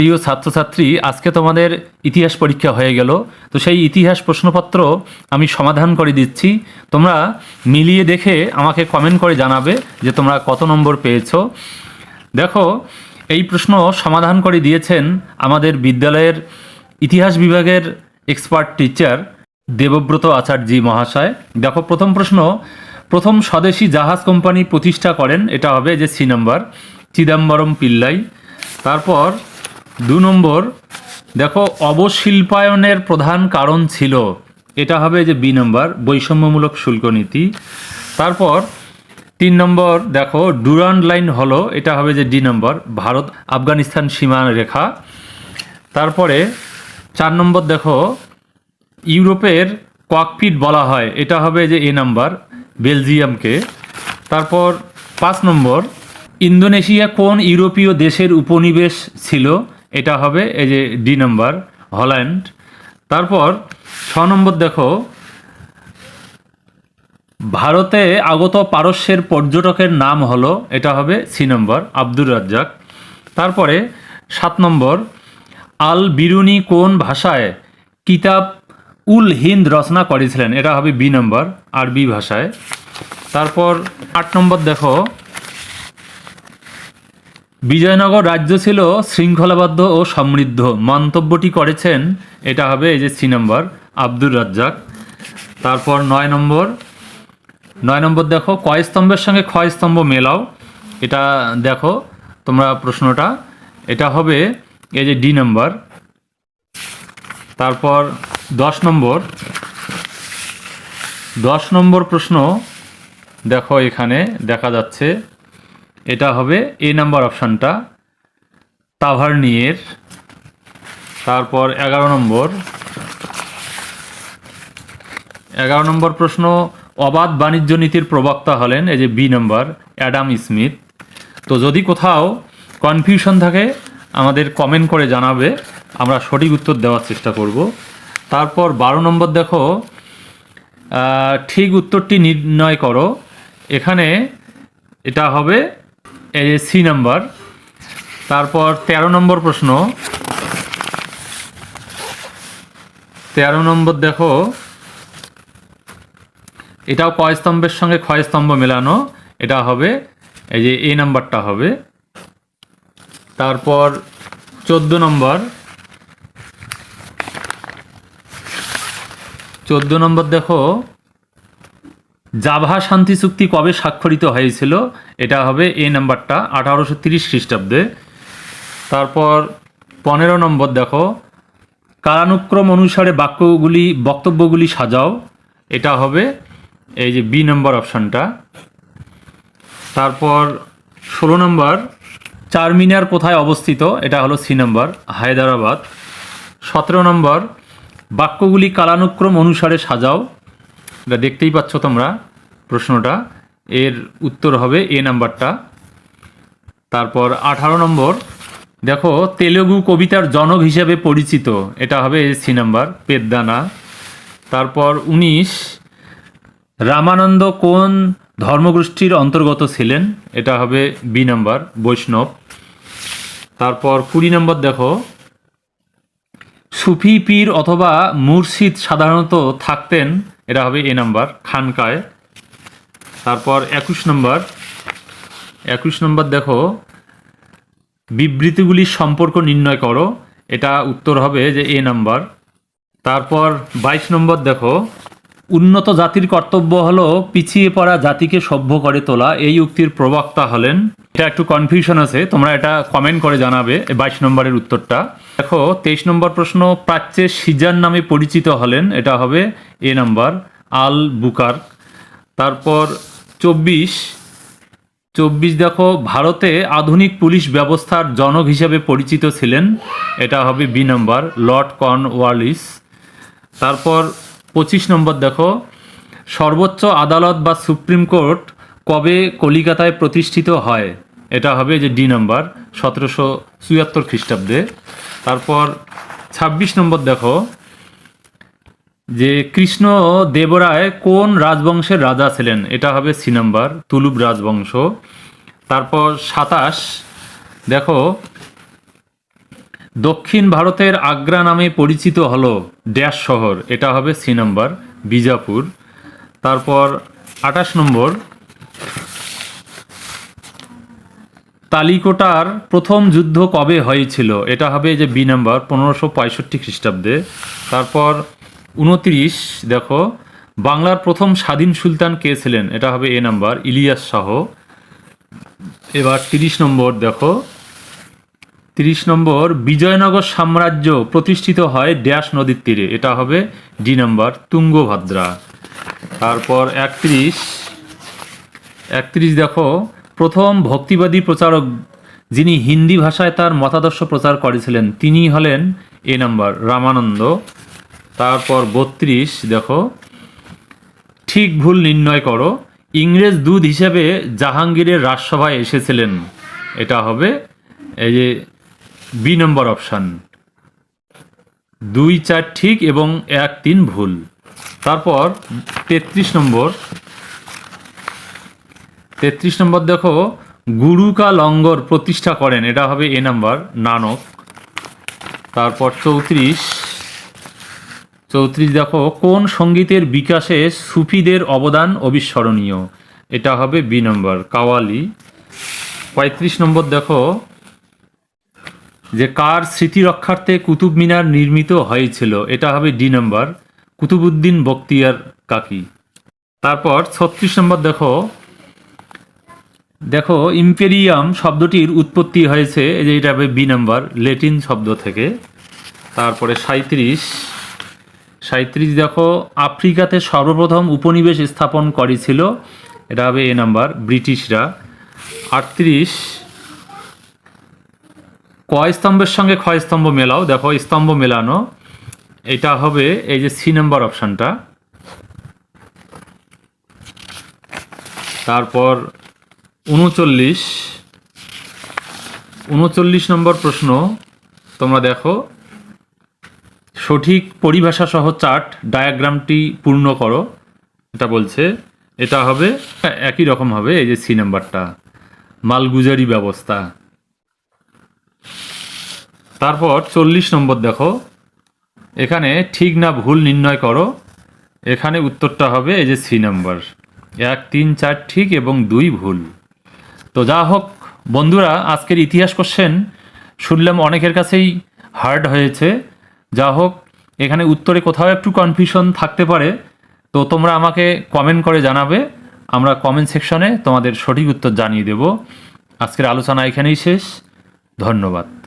প্রিয় ছাত্রছাত্রী, আজকে তোমাদের ইতিহাস পরীক্ষা হয়ে গেল। তো সেই ইতিহাস প্রশ্নপত্র আমি সমাধান করে দিচ্ছি। তোমরা মিলিয়ে দেখে আমাকে কমেন্ট করে জানাবে যে তোমরা কত নম্বর পেয়েছ। দেখো, এই প্রশ্ন সমাধান করে দিয়েছেন আমাদের বিদ্যালয়ের ইতিহাস বিভাগের এক্সপার্ট টিচার দেবব্রত আচার্যি মহাশয়। দেখো, প্রথম প্রশ্ন, প্রথম স্বদেশি জাহাজ কোম্পানি প্রতিষ্ঠা করেন, এটা হবে যে সি নম্বর, চিদাম্বরম পিল্লাই। তারপর দু নম্বর, দেখো, অবশিল্পায়নের প্রধান কারণ ছিল, এটা হবে যে বি নম্বর, বৈষম্যমূলক শুল্ক নীতি তারপর, তিন নম্বর, দেখো, ডুরান্ড লাইন হলো, এটা হবে যে ডি নম্বর, ভারত, আফগানিস্তান সীমা রেখা। তারপরে, চার নম্বর, দেখো, ইউরোপের ককপিট বলা হয়, এটা হবে যে এ নাম্বার, বেলজিয়ামকে। তারপর, পাঁচ নম্বর, ইন্দোনেশিয়া কোন ইউরোপীয় দেশের উপনিবেশ ছিল? এটা হবে এই যে ডি নাম্বার হল্যান্ড তারপর ছ নম্বর দেখো। ভারতে আগত পারস্যের পর্যটকের নাম হলো, এটা হবে সি নম্বর আব্দুর রাজ্জাক। তারপরে সাত নম্বর, আল বিরুনি কোন ভাষায় কিতাব উল হিন্দ রচনা করেছিলেন? এটা হবে বি নম্বর আরবি ভাষায়। তারপর আট নম্বর দেখো। বিজয়নগর রাজ্য ছিল শৃঙ্খলাবদ্ধ ও সমৃদ্ধ। মন্তব্যটি করেছেন, এটা হবে এই যে সি নম্বর, আব্দুর রাজ্জাক। তারপর নয় নম্বর নয় নম্বর দেখো, কয় স্তম্ভের সঙ্গে ক্ষয় স্তম্ভ মেলাও। এটা দেখো তোমরা প্রশ্নটা। এটা হবে এই যে ডি নম্বর। তারপর দশ নম্বর দশ নম্বর প্রশ্ন দেখো এখানে দেখা যাচ্ছে। এটা হবে এ নাম্বার অপশানটা তাভারনিয়ের তারপর এগারো নম্বর। এগারো নম্বর প্রশ্ন, অবাধ বাণিজ্য নীতির প্রবক্তা হলেন এই যে বি নম্বর অ্যাডাম স্মিথ তো যদি কোথাও কনফিউশন থাকে, আমাদের কমেন্ট করে জানাবে, আমরা সঠিক উত্তর দেওয়ার চেষ্টা করব। তারপর বারো নম্বর দেখো ঠিক উত্তরটি নির্ণয় করো। এখানে এটা হবে এই যে সি নাম্বার, তারপর তেরো নম্বর প্রশ্ন। তেরো নম্বর দেখো, এটাও কয় স্তম্ভের সঙ্গে ক্ষয় স্তম্ভ মেলানো, এটা হবে, এই যে এ নাম্বারটা হবে। তারপর চোদ্দ নম্বর। চোদ্দ নম্বর দেখো জাভা শান্তি চুক্তি কবে স্বাক্ষরিত হয়েছিল? এটা হবে এ নাম্বারটা, আঠারোশো তিরিশ খ্রিস্টাব্দে। তারপর পনেরো নম্বর দেখো। কালানুক্রম অনুসারে বাক্যগুলি, বক্তব্যগুলি সাজাও। এটা হবে এই যে বি নম্বর অপশানটা। তারপর ষোলো নম্বর, চারমিনার কোথায় অবস্থিত? এটা হলো সি নম্বর, হায়দ্রাবাদ। সতেরো নম্বর, বাক্যগুলি কালানুক্রম অনুসারে সাজাও। এটা দেখতেই পাচ্ছ তোমরা প্রশ্নটা। এর উত্তর হবে এ নাম্বারটা। তারপর আঠারো নম্বর। দেখো, তেলেগু কবিতার জনক হিসেবে পরিচিত। এটা হবে সি নাম্বার, পেদ্দানা। তারপর উনিশ। রামানন্দ কোন ধর্মগোষ্ঠীর অন্তর্গত ছিলেন? এটা হবে বি নাম্বার, বৈষ্ণব। তারপর কুড়ি নম্বর দেখো। সুফি পীর অথবা মুর্শিদ সাধারণত থাকতেন এটা হবে এ নাম্বার, খানকায়। তারপর একুশ নম্বর। একুশ নম্বর দেখো, বিবৃতিগুলির সম্পর্ক নির্ণয় করো। এটা উত্তর হবে যে এ নাম্বার। তারপর বাইশ নম্বর দেখো উন্নত জাতির কর্তব্য হলো পিছিয়ে পড়া জাতিকে সভ্য করে তোলা। এই উক্তির প্রবক্তা হলেন, এটা একটু কনফিউশন আছে, তোমরা এটা কমেন্ট করে জানাবে বাইশ নম্বরের উত্তরটা। দেখো, তেইশ নম্বর প্রশ্ন, প্রাচ্যে সিজার নামে পরিচিত হলেন, এটা হবে এ নাম্বার, আল বুকার। তারপর চব্বিশ চব্বিশ দেখো, ভারতে আধুনিক পুলিশ ব্যবস্থার জনক হিসেবে পরিচিত ছিলেন, এটা হবে B number, Lord Cornwallis তারপর পঁচিশ নম্বর দেখো। সর্বোচ্চ আদালত বা সুপ্রিম কোর্ট কবে কলিকাতায় প্রতিষ্ঠিত হয়? এটা হবে যে ডি নম্বর, সতেরোশো চুয়াত্তর খ্রিস্টাব্দে। তারপর ছাব্বিশ নম্বর দেখো, যে কৃষ্ণ দেবরায় কোন রাজবংশের রাজা ছিলেন? এটা হবে সি নম্বর তুলুব রাজবংশ। তারপর সাতাশ, দেখো দক্ষিণ ভারতের আগ্রা নামে পরিচিত হলো ড্যাশ শহর। এটা হবে সি নম্বর, বিজাপুর। তারপর আঠাশ নম্বর, তালিকোটার প্রথম যুদ্ধ কবে হয়েছিল? এটা হবে যে বি নাম্বার, পনেরোশো পঁয়ষট্টি খ্রিস্টাব্দে। তারপর উনত্রিশ, দেখো, বাংলার প্রথম স্বাধীন সুলতান কে ছিলেন? এটা হবে এ নাম্বার, ইলিয়াস শাহ। এবার তিরিশ নম্বর, দেখো তিরিশ নম্বর, বিজয়নগর সাম্রাজ্য প্রতিষ্ঠিত হয় ড্যাশ নদীর তীরে। এটা হবে ডি নম্বর, তুঙ্গভদ্রা। তারপর একত্রিশ। একত্রিশ দেখো, প্রথম ভক্তিবাদী প্রচারক যিনি হিন্দি ভাষায় তার মতাদর্শ প্রচার করেছিলেন তিনি হলেন এ নম্বর, রামানন্দ। তারপর বত্রিশ, দেখো, ঠিক ভুল নির্ণয় করো, ইংরেজ দুধ হিসেবে জাহাঙ্গীরের রাজসভায় এসেছিলেন। এটা হবে এই যে বি নম্বর অপশান। দুই, চার ঠিক এবং এক, তিন ভুল। তারপর তেত্রিশ নম্বর। তেত্রিশ নম্বর দেখো, গুরুকা লঙ্গর প্রতিষ্ঠা করেন, এটা হবে এ নাম্বার, নানক। তারপর চৌত্রিশ। চৌত্রিশ দেখো, কোন সঙ্গীতের বিকাশে সুফিদের অবদান অবিস্মরণীয়? এটা হবে বি নম্বর, কাওয়ালি। পঁয়ত্রিশ নম্বর দেখো যে কার স্মৃতি রক্ষার্থে কুতুব মিনার নির্মিত হয়েছিল, এটা হবে ডি নম্বর কুতুবুদ্দিন বক্তিয়ার কাকি। তারপর ছত্রিশ নম্বর দেখো। দেখো, ইম্পেরিয়াম শব্দটির উৎপত্তি হয়েছে, এই যে এটা হবে বি নাম্বার, লেটিন শব্দ থেকে। তারপরে সাঁত্রিশ সাঁত্রিশ দেখো, আফ্রিকাতে সর্বপ্রথম উপনিবেশ স্থাপন করেছিল, এটা হবে এ নাম্বার, ব্রিটিশরা। আটত্রিশ। কয় স্তম্ভের সঙ্গে ক্ষয় স্তম্ভ মেলাও? দেখো, স্তম্ভ মেলানো। এটা হবে এই যে সি নাম্বার অপশানটা। তারপর উনচল্লিশ। উনচল্লিশ নম্বর প্রশ্ন, তোমরা দেখো। সঠিক পরিভাষা সহ চার্ট, ডায়াগ্রামটি পূর্ণ করো, এটা বলছে। এটা হবে, একই রকম হবে, এই যে সি নাম্বারটা। মালগুজারি ব্যবস্থা। তারপর চল্লিশ নম্বর দেখো। এখানে ঠিক না ভুল নির্ণয় করো। এখানে উত্তরটা হবে এই যে সি নাম্বার। এক, তিন, চার ঠিক এবং দুই ভুল। তো যা হোক, বন্ধুরা, আজকের ইতিহাস কোশ্চেন শুনলাম অনেকের কাছেই হার্ড হয়েছে। যা হোক, এখানে উত্তরে কোথাও একটু কনফিউশন থাকতে পারে। তো তোমরা আমাকে কমেন্ট করে জানাবে। আমরা কমেন্ট সেকশনে তোমাদের সঠিক উত্তর জানিয়ে দেব। আজকের আলোচনা এখানেই শেষ। ধন্যবাদ।